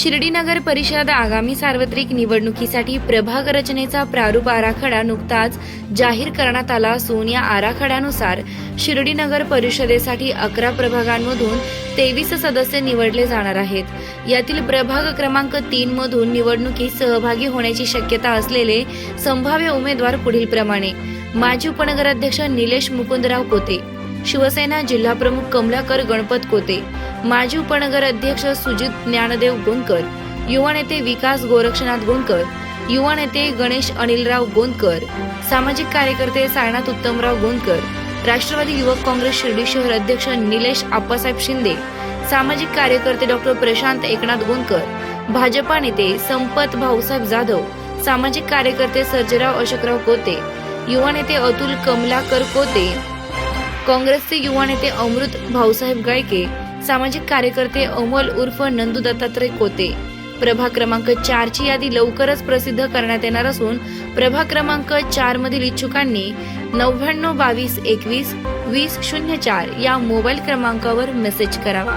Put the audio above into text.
शिर्डी नगर परिषद आगामी सार्वत्रिक निवडणुकीसाठी प्रभाग रचनेचा प्रारूप आराखडा नुकताच जाहीर करण्यात आला असून या आराखड्यानुसार शिर्डी नगर परिषदेसाठी अकरा प्रभागांमधून तेवीस सदस्य निवडले जाणार आहेत. यातील प्रभाग क्रमांक तीन मधून निवडणुकीत सहभागी होण्याची शक्यता असलेले संभाव्य उमेदवार पुढील प्रमाणे. माजी उपनगराध्यक्ष निलेश मुकुंदराव कोते. शिवसेना जिल्हाप्रमुख कमलाकर गणपत कोते. माजी उपनगर अध्यक्ष सुजित ज्ञानदेव गोंदकर युवा नेते विकास गोरक्षनाथ गोंदकर युवा नेते गणेश अनिलराव गोंदकर सामाजिक कार्यकर्ते सायनाथ उत्तमराव गोंदकर राष्ट्रवादी युवक काँग्रेस शिर्डी शहर अध्यक्ष निलेश आप्पासाहेब शिंदे सामाजिक कार्यकर्ते डॉक्टर प्रशांत एकनाथ गोंदकर भाजपा नेते संपत भाऊसाहेब जाधव सामाजिक कार्यकर्ते सर्जेराव अशोकराव कोते युवा नेते अतुल कमलाकर कोते काँग्रेसचे युवा नेते अमृत भाऊसाहेब गायके सामाजिक कार्यकर्ते अमोल उर्फ नंदू दत्तात्रय कोते. प्रभाग क्रमांक चारची यादी लवकरच प्रसिद्ध करण्यात येणार असून प्रभाग क्रमांक चार मधील इच्छुकांनी नव्याण्णव बावीस एकवीस वीस शून्य चार या मोबाईल क्रमांकावर मेसेज करावा.